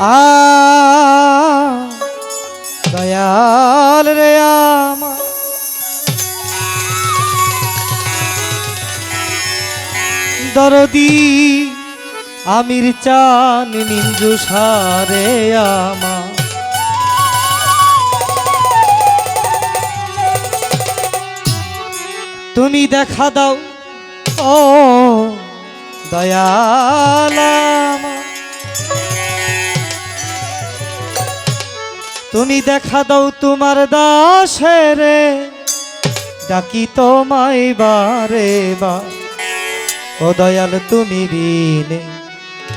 আ, দয়াল রে আমার দরদি, আমির চান নিঞ্জু সারে আমার তুমি দেখা দাও, ও দয়াল আমার। তুমি দেখা দাও তোমার দাসের, ডাকি তোমায় বারে বা। ও দয়াল, তুমি বিনে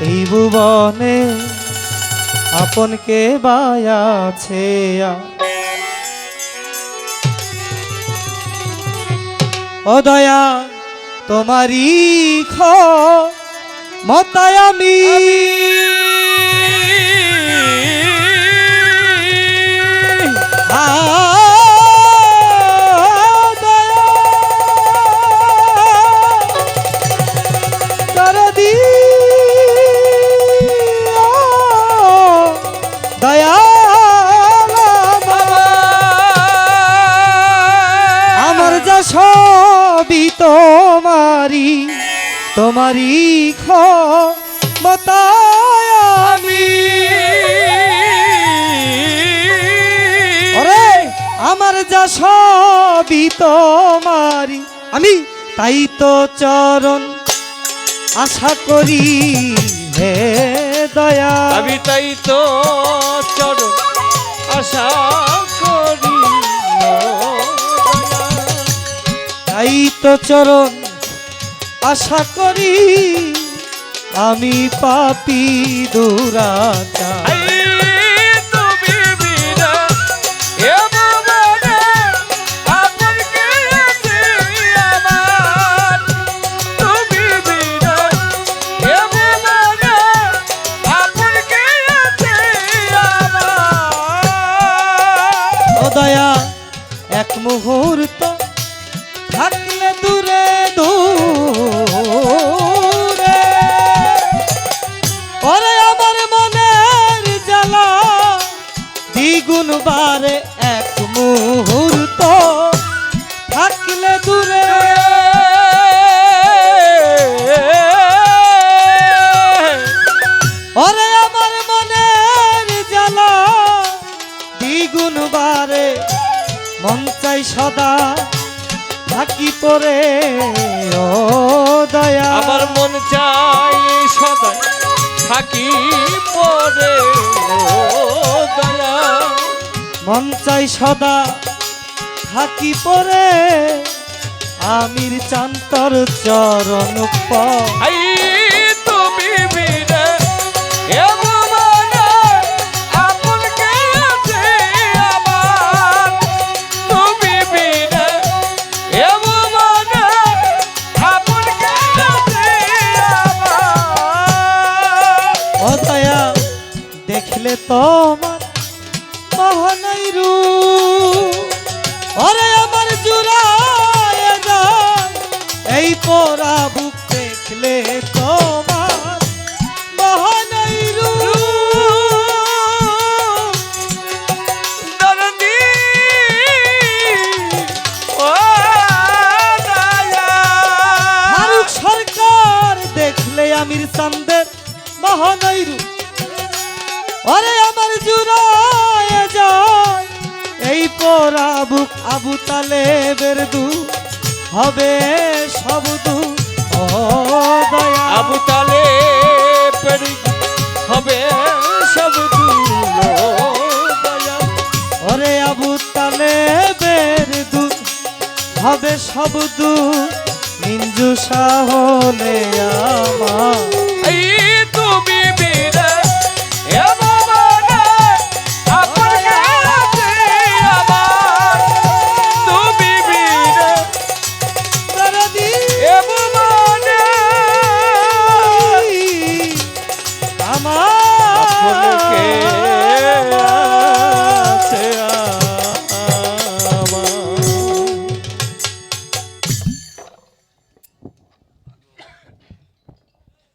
এই ভুবনে আপনকে বায়াছে ও দয়া তোমারই খ, মতায় আমি সবই তোমারি তোমারি আমি। ওরে, আমার যা সবই তোমারি আমি তাই তো চরণ আশা করি, হে দয়া আমি তাই তো চরণ আশা তাই তো চরণ আশা করি আমি পাপি দুরাচা দয়া এক মুহূর্ত থাকলে দূরে দূরে। ওরে আমার মনের জ্বালা, দ্বিগুণ বারে এক মুহূর্ত। থাকলে দূরে। ওরে আমার মনের জ্বালা, দ্বিগুণ বারে মন চাই সদা। থাকি পরে ও দয়া আমার মন চাই সদাই থাকি পরে ও দয়া মন চাই সদা থাকি পরে আমির চান্তর চরণ পায় ও দয়া দেখলে তোমার মহানই রূপ। ওরে আমার জুড়ায় এই পোড়া বুক দেখলে তোমার মহানই রূপ ওরে আমার জুড়ায় যায় এই পোড়া বুক আবু তালেবের দু। হবে সব দু। ও দয়া। আবু তালে হবে সব দুলো দয়া। ওরে আবু তালেবের দু হবে সব দু। মিঞ্জু সাহলে আমার